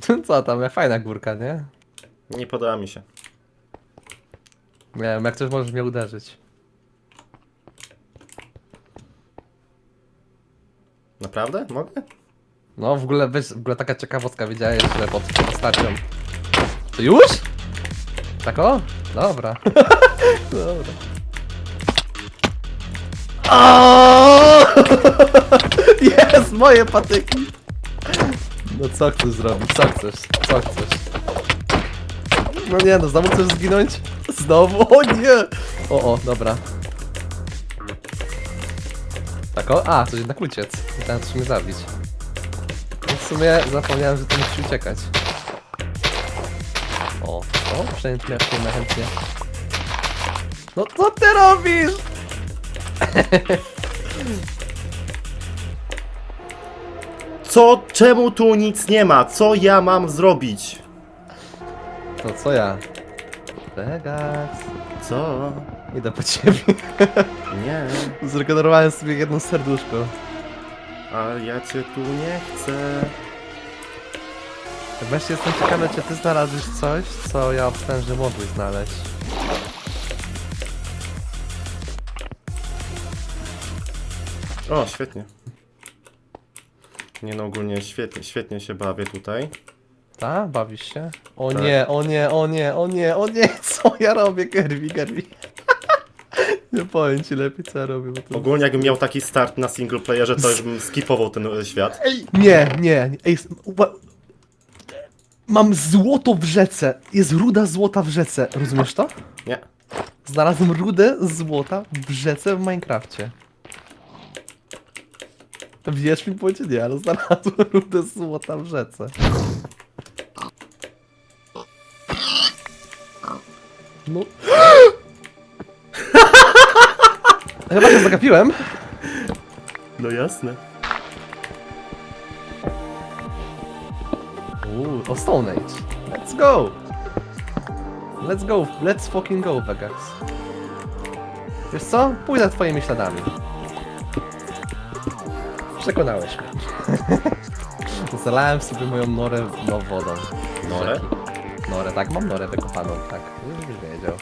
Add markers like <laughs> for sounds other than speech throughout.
<laughs> Co tam, fajna górka, nie? Nie podoba mi się. Nie wiem, jak coś możesz mnie uderzyć. Naprawdę? Mogę? No w ogóle, weź, w ogóle taka ciekawostka, wiedziałeś, że pod postacią... To już? Tak o? Dobra. <laughs> Dobra. <laughs> Jest, moje patyki! No co chcesz zrobić? Co chcesz? Co chcesz? No nie no, znowu chcesz zginąć? Znowu? O nie! O, o, dobra. Tak o? A, to jednak uciec. Myślałem, że mnie zabić. No W sumie zapomniałem, że to musi uciekać. O, o, chętnie, chętnie, chętnie. No co ty robisz? <laughs> Co? Czemu tu nic nie ma? Co ja mam zrobić? No co ja? Vegas. Co? Idę po ciebie. <laughs> Nie. Zregenerowałem sobie jedno serduszko. Ale ja cię tu nie chcę. Właśnie jestem ciekawy, czy ty znalazłeś coś, co ja obstałem, że mogłeś znaleźć. O, świetnie. Nie no, ogólnie świetnie, świetnie się bawię tutaj. Ta? Bawisz się? O Tak. nie, o nie, o nie, o nie, o nie, <laughs> co ja robię, Gerwi, Gerwi. <laughs> nie powiem ci lepiej, co ja robię, bo to... Ogólnie jakbym miał taki start na single playerze, to już bym skipował ten e, świat. Ej, nie, nie, nie, ej, s- ła- Mam złoto w rzece, jest ruda złota w rzece, rozumiesz to? Nie. Znalazłem rudę złota w rzece w Minecrafcie. Wiesz mi powiedzieć nie, ale znalazłem rudę złota w rzece. No. <laughs> Chyba się zagapiłem. No jasne. Uuu, o Stone Age. Let's go! Let's go, let's fucking go, Vegas. Wiesz co? Pójdę twoimi śladami. Przekonałeś mnie. <laughs> Zalałem sobie moją norę no, wodą. Norę? Norę, tak, mam norę wykopaną, tak. Żebyś wiedział.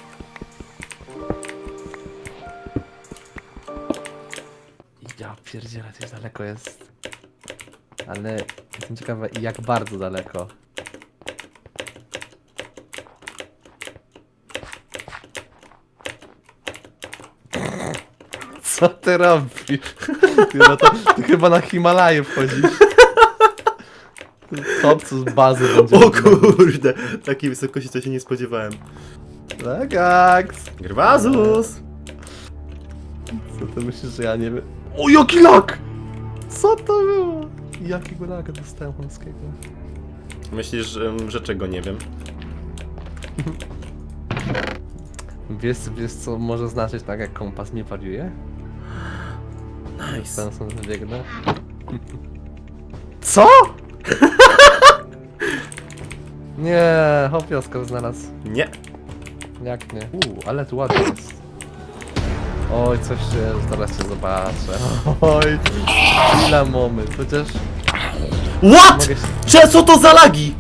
Ja pierdzielę, coś daleko jest. Ale jestem ciekawa jak bardzo daleko. Co ty robisz? Ty, no to, ty chyba na Himalaje wchodzisz. Chłopcu z bazy będzie. O kurde! Takiej wysokości to się nie spodziewałem. Legax! Grwazus! Co ty myślisz, że ja nie wiem? O, jaki lak! Co to było? Jakiego laka dostałem polskiego? Myślisz, em, że czego nie wiem? Wiesz, wiesz co może znaczyć tak jak kompas nie wariuje? Nice. Sensem biegnę. <laughs> Co? <laughs> nie, hop Oskar znalazł. Nie. Jak nie? Uuu, ale tu ładnie jest. Oj, coś się, zaraz się zobaczę. <laughs> Oj, chwila moment, chociaż What? mogę się... Cze, co to za lagi?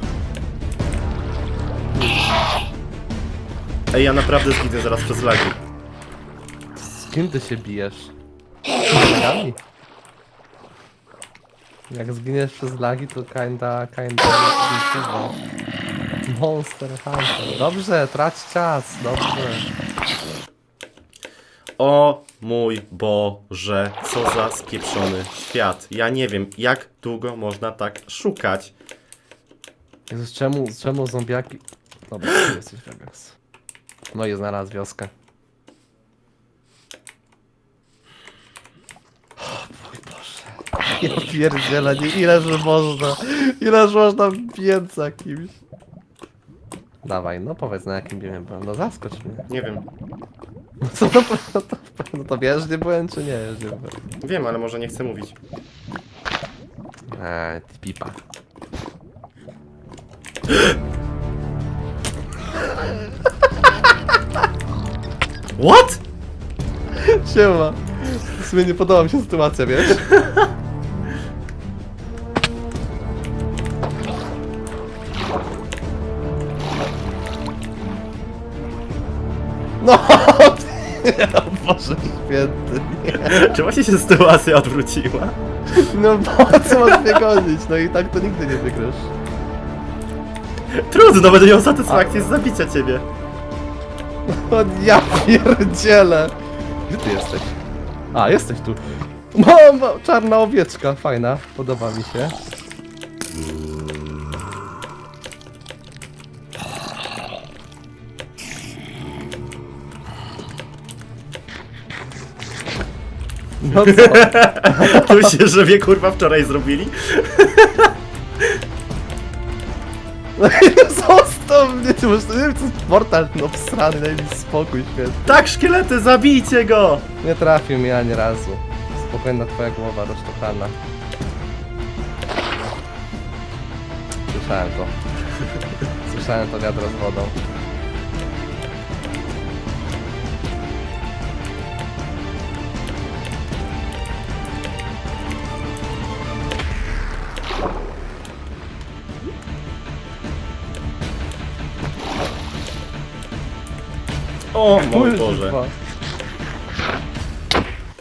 Ej, ja naprawdę zginę zaraz przez lagi. Z kim ty się bijesz? Lagami? Jak zginiesz przez lagi, to kinda, kinda... Monster Hunter. Dobrze, trać czas, dobrze. O mój Boże, co za spieprzony świat. Ja nie wiem, jak długo można tak szukać. Jezus, czemu, czemu zombiaki... Dobra, tu jesteś Vegas. No i znalazł wioskę. O mój Boże. Ja pierdzielę, nie, ileż można, ileż można biec za kimś. Dawaj, no powiedz na jakim biemie byłem, no zaskocz mnie. Nie wiem. No co to, no to, no to wiesz, gdzie byłem, czy nie wiesz, gdzie byłem? Wiem, ale może nie chcę mówić. Eee, ty pipa. What? Siema. W sumie nie podoba mi się sytuacja, wiesz? No! <laughs> Boże święty. Czemu się się sytuacja odwróciła? No po co masz mnie gonić? No i tak to nigdy nie wygrasz. Trudno, będę miał satysfakcję z zabicia ciebie. O, ja pierdzielę. Gdzie ty jesteś? A, jesteś tu. Mama, czarna owieczka, fajna, podoba mi się. No co? <laughs> Myślisz, że mnie kurwa wczoraj zrobili? <laughs> Zostaw mnie, ty masz, nie wiem co, portal no obsrany, daj mi spokój, świetnie. Tak, szkielety, zabijcie go! Nie trafił mi ani razu. Spokojna twoja głowa rozczochrana. Słyszałem to. Słyszałem to wiadro z wodą. O mój Boże. Kurwa.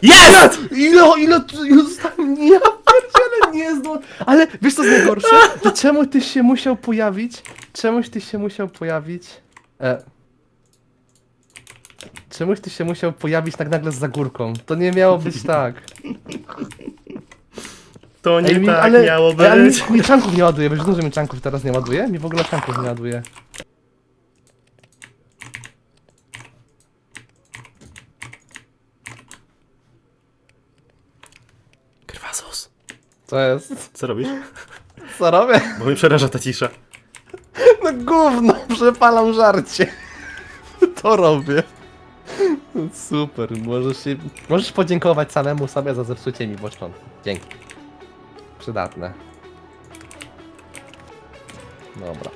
Jest! Ile, ile, ile zostałem? Ja nie zdo... Ale wiesz co jest najgorsze? To czemu ty się musiał pojawić? Czemuś ty się musiał pojawić? E... Czemuś ty się musiał pojawić tak nagle z górką? To nie miało być tak. To nie mi- tak miało ej, ale być. mi, mi czanków nie ładuje, wiesz, dużo mi czanków teraz nie ładuje? Mi w ogóle czanków nie ładuje. Co jest? Co robisz? Co robię? Bo mnie przeraża ta cisza. No gówno, przepalam żarcie. To robię. Super, możesz się... Możesz podziękować samemu sobie za zepsucie mi początku. Dzięki. Przydatne. Dobra.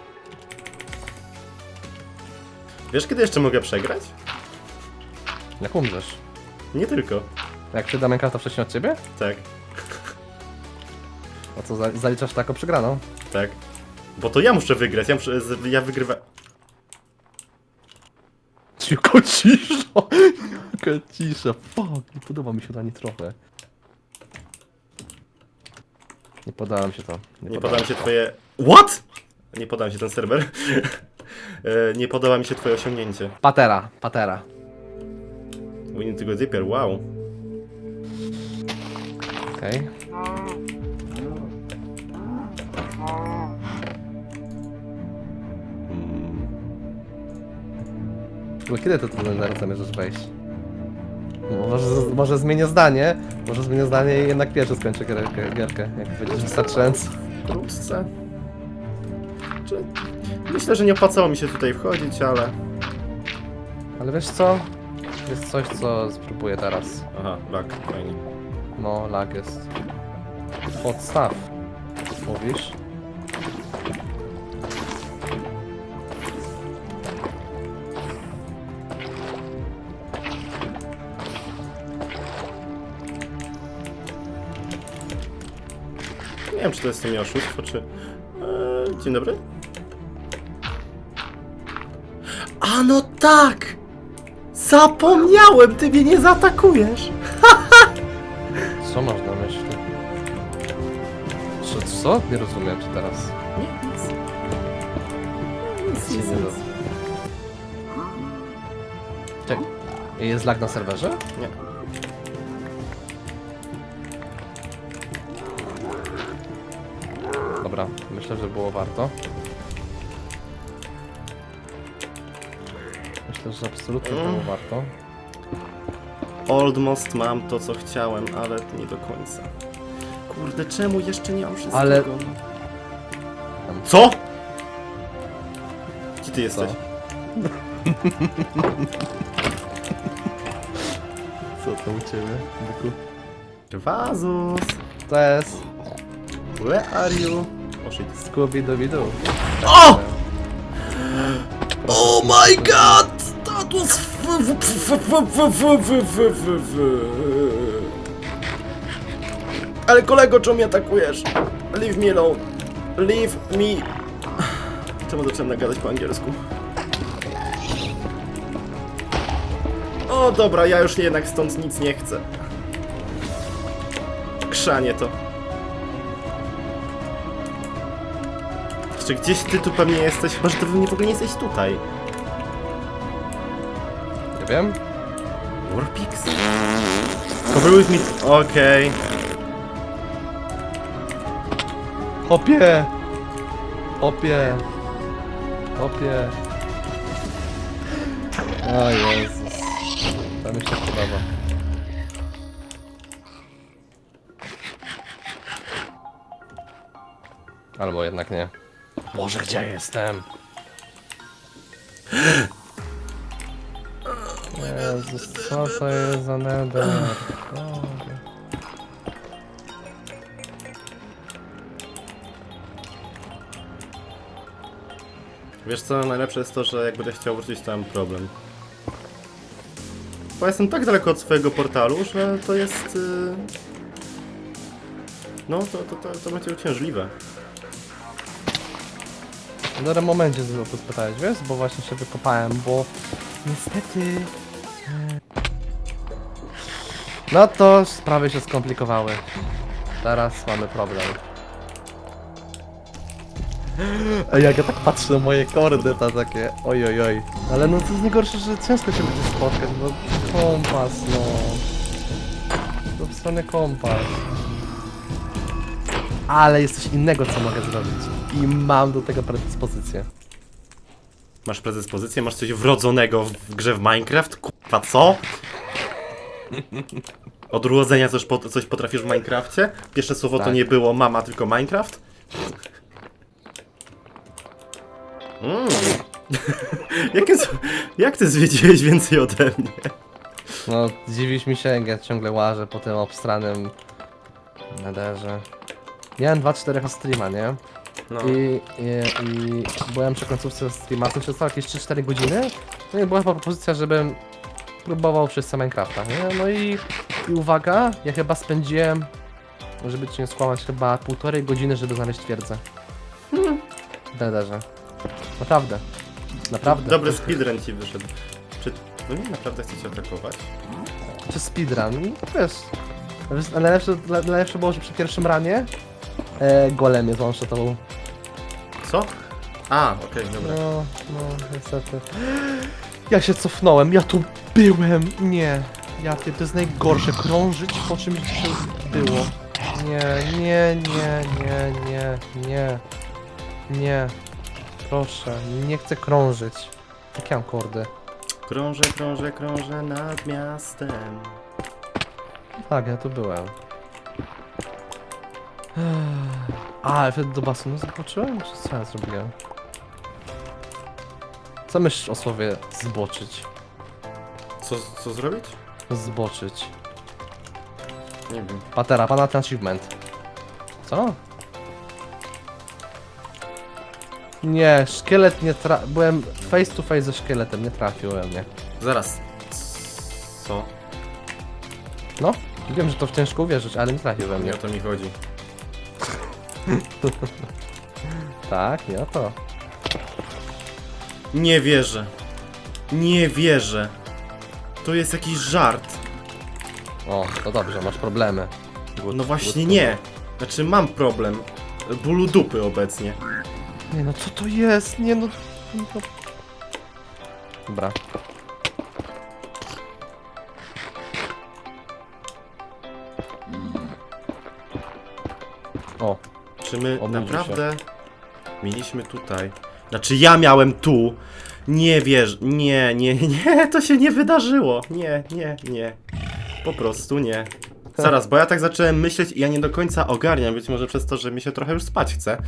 Wiesz, kiedy jeszcze mogę przegrać? Jak umrzesz? Nie tylko. Jak przydam Minecrafta wcześniej od ciebie? Tak, A co, za- zaliczasz taką przegraną? tak. Bo to ja muszę wygrać, ja, muszę, z- ja wygrywam. Cicho, cisza! <laughs> Jaka cisza, fuck, nie podoba mi się to ani trochę. Nie podoba mi się to. Nie podoba mi się twoje... What? Nie podoba mi się ten serwer. <laughs> E, nie podoba mi się twoje osiągnięcie. Patera, patera. We need to go deeper, wow. Okej. Kiedy to tu na zamierzasz wejść? Może, może zmienię zdanie, może zmienię zdanie i jednak pierwszy skończę gierkę, gierkę jak będziesz wystarczająco. Wkrótce. Czy... Myślę, że nie opłacało mi się tutaj wchodzić, ale... Ale wiesz co? Jest coś, co spróbuję teraz. Aha, lak, fajnie. No, lag jest. Podstaw. Mówisz? Nie wiem, czy to jest sumie oszustwo, czy... Eee, dzień dobry. A no tak! Zapomniałem, ty mnie nie zaatakujesz! <laughs> Co masz na myśli? Co, co? Nie rozumiem cię teraz. Nie, nic. Nic się nie robi. Czekaj. Jest lag na serwerze? Nie. Myślę, że było warto. Myślę, że absolutnie Mm. było warto. Almost mam to, co chciałem, ale nie do końca. Kurde, czemu jeszcze nie mam wszystkiego? Ale- Co? Gdzie ty jesteś? Co to u ciebie, byku? Wazus! To jest Where are you? lecieć. Scooby-Doo. O! Oh my god! That was... Ale kolego, czemu mnie atakujesz? Leave me alone. Leave me... Czemu zacząłem nagadać po angielsku? O, dobra, ja już jednak stąd nic nie chcę. Krzanie to. Jeszcze gdzieś ty tu pewnie jesteś, chyba że ty w ogóle nie jesteś tutaj. Nie wiem. Warpix. Cover with me. Okej. Hopie! Hopie! Hopie! O Jezus. To mi się podoba. Albo jednak nie. Boże, gdzie jestem? Jezus, co to jest za nether? Boże. Wiesz co, najlepsze jest to, że jak będę chciał wrócić, to mam problem. Bo jestem tak daleko od swojego portalu, że to jest... Yy... No, to, to, to, to będzie uciążliwe. W dobrym momencie o to spytałeś, wiesz? Bo właśnie się wykopałem, bo niestety... e, No to sprawy się skomplikowały. Teraz mamy problem. Ej, jak ja tak patrzę na moje kordy, to takie oj oj oj. Ale no to jest najgorsze, że ciężko się będzie spotkać, bo kompas, no. To w stronę kompas. Ale jest coś innego, co mogę zrobić. I mam do tego predyspozycję. Masz predyspozycję, masz coś wrodzonego w grze w Minecraft? Kurwa, co? Od urodzenia coś, pot- coś potrafisz w Minecrafcie? Pierwsze słowo to Tak. nie było mama, tylko Minecraft? Mm. <laughs> jak, jest, jak ty zwiedziłeś więcej ode mnie? No, dziwisz mi się, jak ja ciągle łażę po tym obstranym nederze. Miałem 2-4 streama, nie? No. I, i, I byłem przy końcówce streama, to się stało jakieś 3-4 godziny. No i była chyba propozycja, żebym próbował wszyscy Minecrafta, nie? No i, i uwaga, ja chyba spędziłem, żeby ci nie skłamać, chyba półtorej godziny, żeby znaleźć twierdzę. W nederze. Naprawdę. Naprawdę. Dobry speedrun ci wyszedł. Czy wy mnie naprawdę chcecie atakować? Czy speedrun? No, Wiesz, wiesz, najlepsze, najlepsze było, że przy pierwszym ranie e, golem jest one shotował. Co? A, okej, dobra. No, no, niestety. Ja się cofnąłem, ja tu byłem! Nie, ja pier- to jest najgorsze, krążyć po czymś, co już było. Nie, nie, nie, nie, nie, nie, nie. Proszę, nie chcę krążyć. Jakie mam kordy? Krążę, krążę, krążę nad miastem. Tak, ja tu byłem. A, wtedy do basenu zboczyłem? Czy co ja zrobiłem? Co myślisz o słowie zboczyć? Co, co zrobić? Zboczyć. Nie wiem. Patera, pana ten achievement. Co? Nie, szkielet nie tra... Byłem face to face ze szkieletem, nie trafił we mnie. Zaraz. Co? No, wiem, że to w ciężko uwierzyć, ale nie trafił we mnie. Nie o to mi chodzi. <laughs> Tak, nie o to. Nie wierzę. Nie wierzę. To jest jakiś żart. O, to dobrze, masz problemy. Good, No właśnie good. nie. Znaczy mam problem. Bólu dupy obecnie. Nie no, co to jest? Nie no... no. Dobra. Czy my Obudzi naprawdę mieliśmy tutaj? Znaczy ja miałem tu. Nie wierzę. Nie, nie, <laughs> nie, to się nie wydarzyło. Nie, nie, nie. Po prostu nie. Zaraz, bo ja tak zacząłem myśleć i ja nie do końca ogarniam, być może przez to, że mi się trochę już spać chce.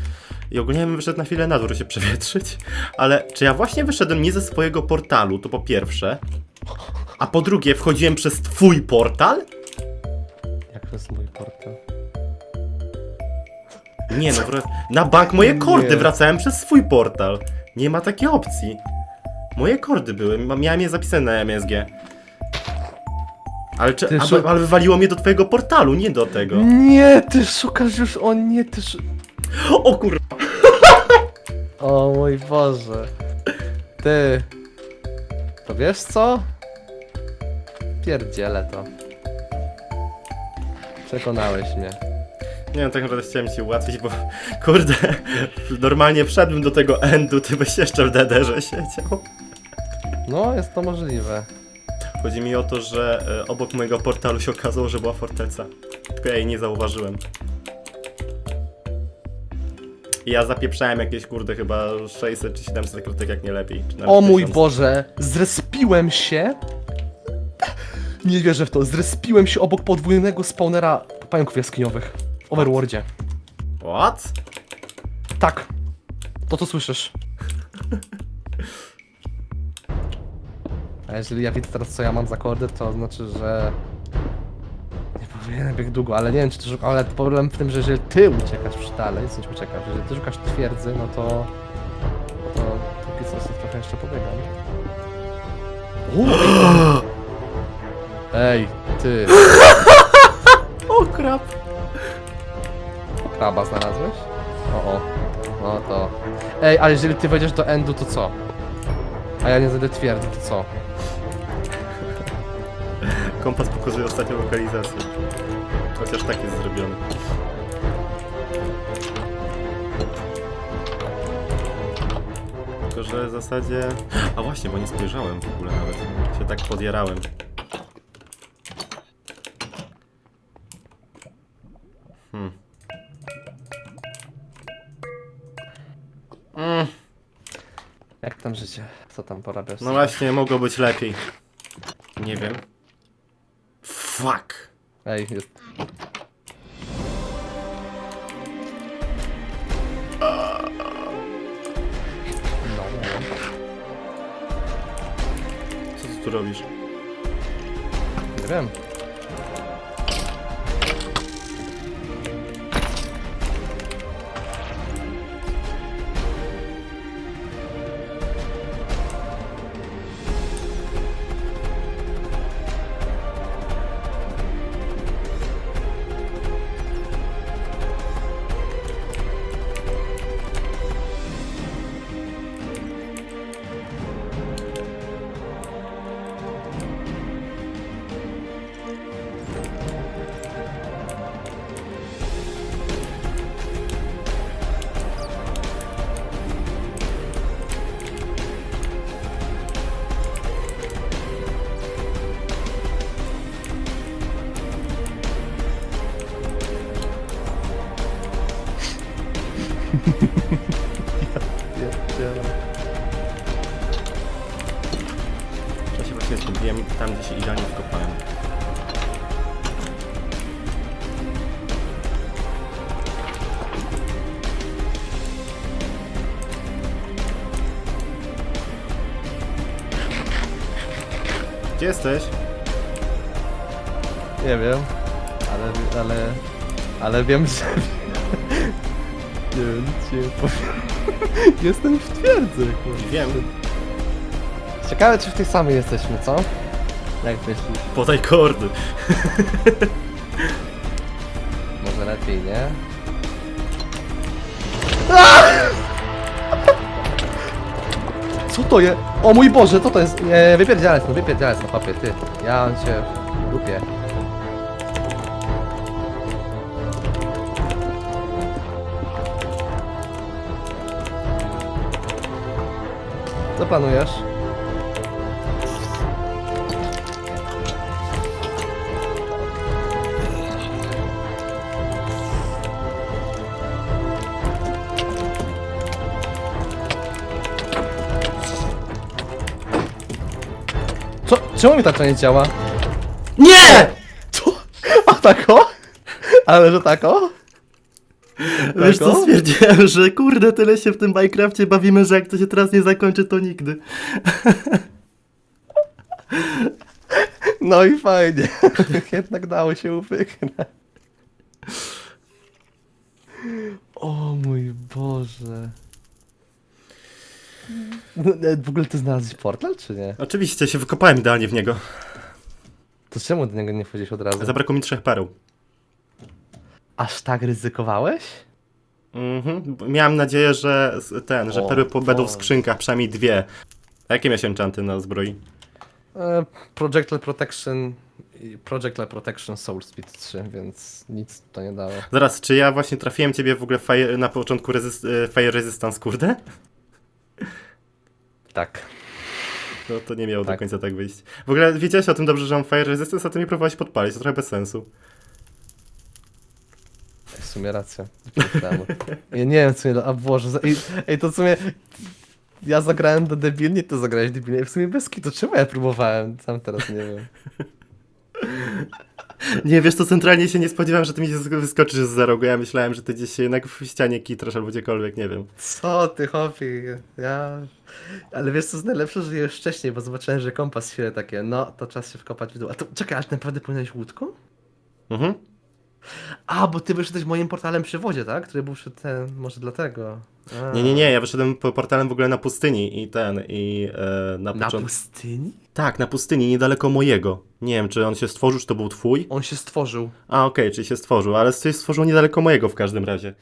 I ogólnie bym wyszedł na chwilę na dwór się przewietrzyć. Ale czy ja właśnie wyszedłem nie ze swojego portalu, to po pierwsze. A po drugie, wchodziłem przez twój portal? jak to jest mój portal? Nie no, wra- na bank moje kordy Nie. wracałem przez swój portal. Nie ma takiej opcji. Moje kordy były, ma- miałem je zapisane na MSG. Ale, czy, Ty a, szu- ale wywaliło mnie do twojego portalu, nie do tego. Nie, ty szukasz już, o nie, ty sz... O kur... O mój Boże. Ty. To wiesz co? pierdzielę to. Przekonałeś mnie. Nie wiem, tak naprawdę chciałem ci ułatwić, bo kurde, normalnie wszedłem do tego endu, ty byś jeszcze w DD-że siedział. No, jest to możliwe. Chodzi mi o to, że e, obok mojego portalu się okazało, że była forteca. Tylko ja jej nie zauważyłem. I ja zapieprzałem jakieś kurde chyba 600 czy 700 kratek jak nie lepiej. Czy nawet O mój 1000. Boże, zrespiłem się. Nie wierzę w to, zrespiłem się obok podwójnego spawnera pająków jaskiniowych. W Overworldzie. What? Tak. To co słyszysz. A jeżeli ja widzę teraz co ja mam za kordy, to znaczy, że... Nie powinienem bieg długo, ale nie wiem czy ty szukasz, ale problem w tym, że jeżeli ty uciekasz już dalej, sensie uciekasz, jeżeli ty szukasz twierdzy, no to... No to póki co sobie trochę jeszcze pobiegam. <gasps> Ej, ty, O krap! Kraba znalazłeś? O, o. No to... Ej, ale jeżeli ty wejdziesz do endu, to co? A ja nie znajdę twierdzy, to co? Kompas pokazuje ostatnią lokalizację. Chociaż tak jest zrobiony. Tylko, że w zasadzie... A właśnie, bo nie spojrzałem w ogóle nawet. Się tak podjarałem. Jak tam życie? Co tam porabiasz? no właśnie, mogło być lepiej. Nie wiem. Fuck! Ej, jest... No, Co ty tu robisz? nie wiem. Ja się właśnie zgubiłem tam, gdzie się idealnie wkopałem. Gdzie jesteś? Nie wiem. Ale, ale... Ale wiem, że... Nie wiem, nic ci nie powiem. <laughs> Jestem w twierdzy, kurde. Wiem. Ciekawe, czy w tej samej jesteśmy, co? Jak myślisz? Podaj kordy. Może lepiej, nie? <laughs> Co to jest? O mój Boże, co to jest? Nie, wypierdzielec, no wypierdzielec, no papie, ty. Ja mam cię w dupie. Planujesz? Co? Czemu mi ta nie działa? Nie! Co? <laughs> A tako? Ale że tako? Wiesz co, stwierdziłem, że kurde, tyle się w tym Minecrafcie bawimy, że jak to się teraz nie zakończy, to nigdy. No i fajnie. <laughs> Jednak dało się upyknąć. O mój Boże. No, e, W ogóle ty znalazłeś portal, czy nie? Oczywiście, się wykopałem idealnie w niego. To czemu do niego nie wchodzisz od razu? Zabrakło mi trzech pereł. Aż tak ryzykowałeś? Mhm. Miałem nadzieję, że ten, że O perły po- będą w Boże. skrzynkach, przynajmniej dwie. A jakie miałeś enchanty na zbroi? E, Projectile Protection i Projectile Protection Soul Speed 3, więc nic to nie dało. Zaraz, czy ja właśnie trafiłem ciebie w ogóle fire, na początku resist, e, Fire Resistance, kurde? Tak. No to nie miało do Tak. końca tak wyjść. W ogóle wiedziałeś o tym dobrze, że mam Fire Resistance, a ty mnie próbowałeś podpalić, to trochę bez sensu. W sumie racja. Ja nie wiem, co mnie... A Boże, za- ej, ej, to w sumie... Ja zagrałem do debilnie, ty zagrałeś debilnie. W sumie bez to czemu ja próbowałem? Sam teraz nie wiem. Nie, wiesz to centralnie się nie spodziewałem, że ty mi się sk- wyskoczysz z za rogu. Ja myślałem, że ty gdzieś się jednak w ścianie kitrasz albo gdziekolwiek, nie wiem. Co ty, chłopie? Ja... Ale wiesz, co jest najlepsze, że już wcześniej, bo zobaczyłem, że kompas się takie, no, to czas się wkopać w dół. A to, czekaj, ale naprawdę płynąłeś łódką? Mhm. A, bo ty wyszedłeś moim portalem przy wodzie, tak? Który był przy ten, może dlatego. A. Nie, nie, nie, ja wyszedłem po portalem w ogóle na pustyni i ten, i e, na Na początku... pustyni? Tak, na pustyni, niedaleko mojego. Nie wiem, czy on się stworzył, czy to był twój? On się stworzył. A, okej, czyli się stworzył, ale się stworzył niedaleko mojego w każdym razie.